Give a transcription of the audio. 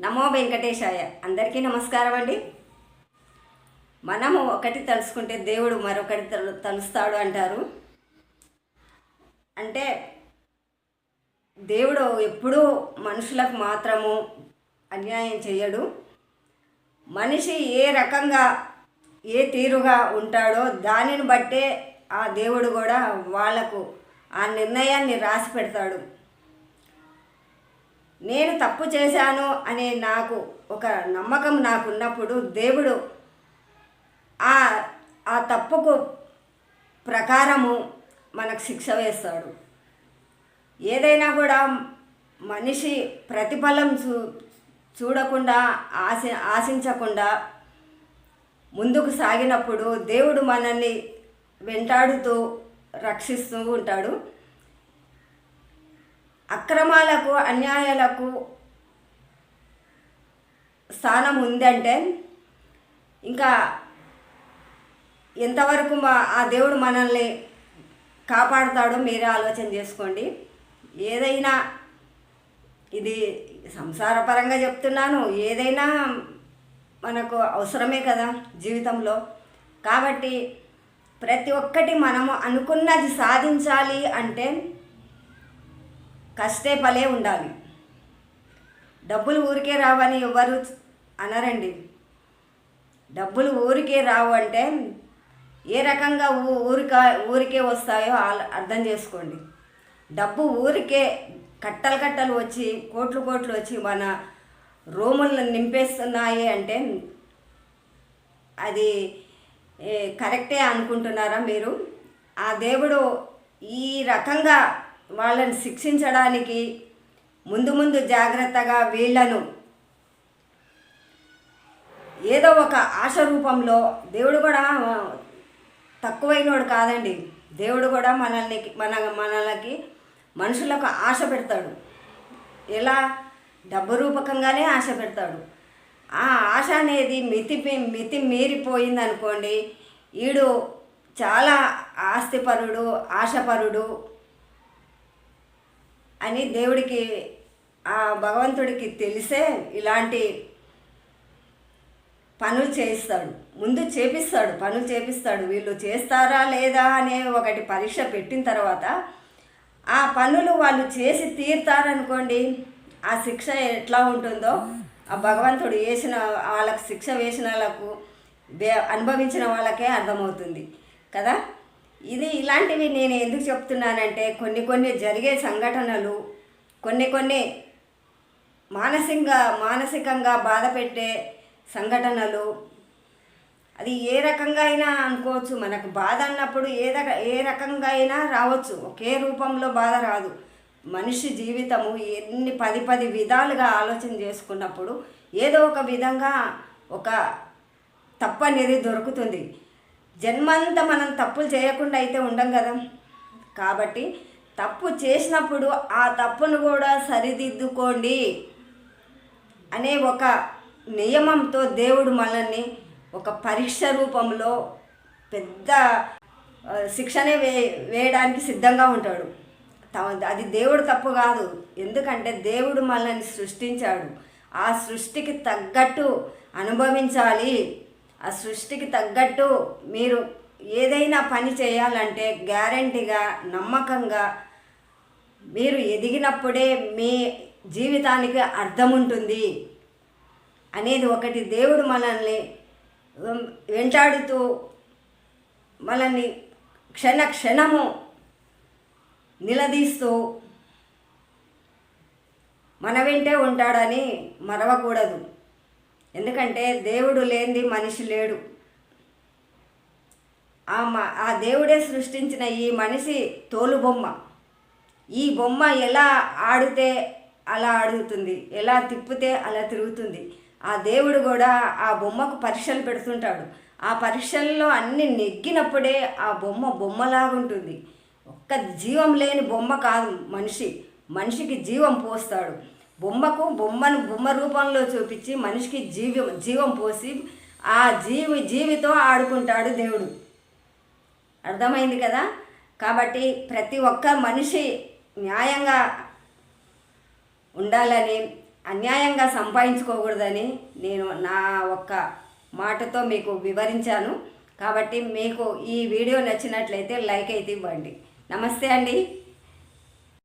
నమో వెంకటేశాయ. అందరికీ నమస్కారం అండి. మనము ఒకటి తలుసుకుంటే దేవుడు మరొకటి తలు తలుస్తాడు అంటారు. అంటే దేవుడు ఎప్పుడూ మనుషులకు మాత్రము అన్యాయం చేయడు. మనిషి ఏ రకంగా ఏ తీరుగా ఉంటాడో దానిని బట్టే ఆ దేవుడు కూడా వాళ్ళకు ఆ నిర్ణయాన్ని రాసి పెడతాడు. నేను తప్పు చేశాను అనే నాకు ఒక నమ్మకం నాకు ఉన్నప్పుడు దేవుడు ఆ ఆ తప్పుకు ప్రకారము మనకు శిక్ష వేస్తాడు. ఏదైనా కూడా మనిషి ప్రతిఫలం చూ చూడకుండా ఆశ ఆశించకుండా ముందుకు సాగినప్పుడు దేవుడు మనల్ని వెంటాడుతూ రక్షిస్తూ ఉంటాడు. అక్రమాలకు అన్యాయాలకు స్థానం ఉందంటే ఇంకా ఎంతవరకు మా ఆ దేవుడు మనల్ని కాపాడుతాడో మీరే ఆలోచన చేసుకోండి. ఏదైనా ఇది సంసారపరంగా చెప్తున్నాను ఏదైనా మనకు అవసరమే కదా జీవితంలో. కాబట్టి ప్రతి ఒక్కటి మనము అనుకున్నది సాధించాలి అంటే కష్టే పలే ఉండాలి. డబ్బులు ఊరికే రావని ఎవరు అనరండి. డబ్బులు ఊరికే రావు అంటే ఏ రకంగా ఊ ఊరిక ఊరికే వస్తాయో అర్థం చేసుకోండి. డబ్బు ఊరికే కట్టలు కట్టలు వచ్చి కోట్లు కోట్లు వచ్చి మన రూములను నింపేస్తున్నాయి అంటే అది కరెక్టే అనుకుంటున్నారా మీరు? ఆ దేవుడు ఈ రకంగా వాళ్ళని శిక్షించడానికి ముందు ముందు జాగ్రత్తగా వీళ్ళను ఏదో ఒక ఆశ రూపంలో దేవుడు కూడా తక్కువైనోడు కాదండి. దేవుడు కూడా మనల్ని మన మనలకి మనుషులకు ఆశ పెడతాడు. ఎలా? డబ్బు రూపకంగానే ఆశ పెడతాడు. ఆ ఆశ అనేది మితి మితి మీరిపోయింది అనుకోండి ఈడు చాలా ఆస్తిపరుడు ఆశపరుడు అని దేవుడికి ఆ భగవంతుడికి తెలిసే ఇలాంటి పనులు చేయిస్తాడు ముందు చేపిస్తాడు పనులు చేపిస్తాడు. వీళ్ళు చేస్తారా లేదా అనే ఒకటి పరీక్ష పెట్టిన తర్వాత ఆ పనులు వాళ్ళు చేసి తీరుతారనుకోండి ఆ శిక్ష ఎట్లా ఉంటుందో ఆ భగవంతుడు వేసిన వాళ్ళకు శిక్ష వేసిన వాళ్ళకు అనుభవించిన వాళ్ళకే అర్థమవుతుంది. కదా? ఇది ఇలాంటివి నేను ఎందుకు చెప్తున్నానంటే కొన్ని కొన్ని జరిగే సంఘటనలు కొన్ని కొన్ని మానసికంగా మానసికంగా బాధ పెట్టే సంఘటనలు అది ఏ రకంగా అయినా అనుకోవచ్చు. మనకు బాధ అన్నప్పుడు ఏ రక ఏ రకంగా అయినా రావచ్చు. ఒకే రూపంలో బాధ రాదు. మనిషి జీవితము ఎన్ని పది పది విధాలుగా ఆలోచన చేసుకున్నప్పుడు ఏదో ఒక విధంగా ఒక తప్పనిది దొరుకుతుంది. జన్మంతా మనం తప్పులు చేయకుండా అయితే ఉండం కదా. కాబట్టి తప్పు చేసినప్పుడు ఆ తప్పును కూడా సరిదిద్దుకోండి అనే ఒక నియమంతో దేవుడు మనల్ని ఒక పరీక్ష రూపంలో పెద్ద ఆ, శిక్షనే వే వేయడానికి సిద్ధంగా ఉంటాడు. అది దేవుడు తప్పు కాదు. ఎందుకంటే దేవుడు మనల్ని సృష్టించాడు. ఆ సృష్టికి తగ్గట్టు అనుభవించాలి. ఆ సృష్టికి తగ్గట్టు మీరు ఏదైనా పని చేయాలంటే గ్యారంటీగా నమ్మకంగా మీరు ఎదిగినప్పుడే మీ జీవితానికి అర్థం ఉంటుంది అనేది ఒకటి. దేవుడు మనల్ని వెంటాడుతూ మనల్ని క్షణ క్షణము నిలదీస్తూ మన వెంటే ఉంటాడని మరవకూడదు. ఎందుకంటే దేవుడు లేనిది మనిషి లేడు. ఆ మా ఆ దేవుడే సృష్టించిన ఈ మనిషి తోలు బొమ్మ. ఈ బొమ్మ ఎలా ఆడితే అలా ఆడుతుంది ఎలా తిప్పితే అలా తిరుగుతుంది. ఆ దేవుడు కూడా ఆ బొమ్మకు పరీక్షలు పెడుతుంటాడు. ఆ పరీక్షల్లో అన్ని నెగ్గినప్పుడే ఆ బొమ్మ బొమ్మలాగుంటుంది ఒక్క జీవం లేని బొమ్మ కాదు మనిషి. మనిషికి జీవం పోస్తాడు. బొమ్మకు బొమ్మను బొమ్మ రూపంలో చూపించి మనిషికి జీవం జీవం పోసి ఆ జీవి జీవితో ఆడుకుంటాడు దేవుడు. అర్థమైంది కదా? కాబట్టి ప్రతి ఒక్క మనిషి న్యాయంగా ఉండాలని అన్యాయంగా సంపాదించుకోకూడదని నేను నా ఒక్క మాటతో మీకు వివరించాను. కాబట్టి మీకు ఈ వీడియో నచ్చినట్లయితే లైక్ అయితే ఇవ్వండి. నమస్తే అండి.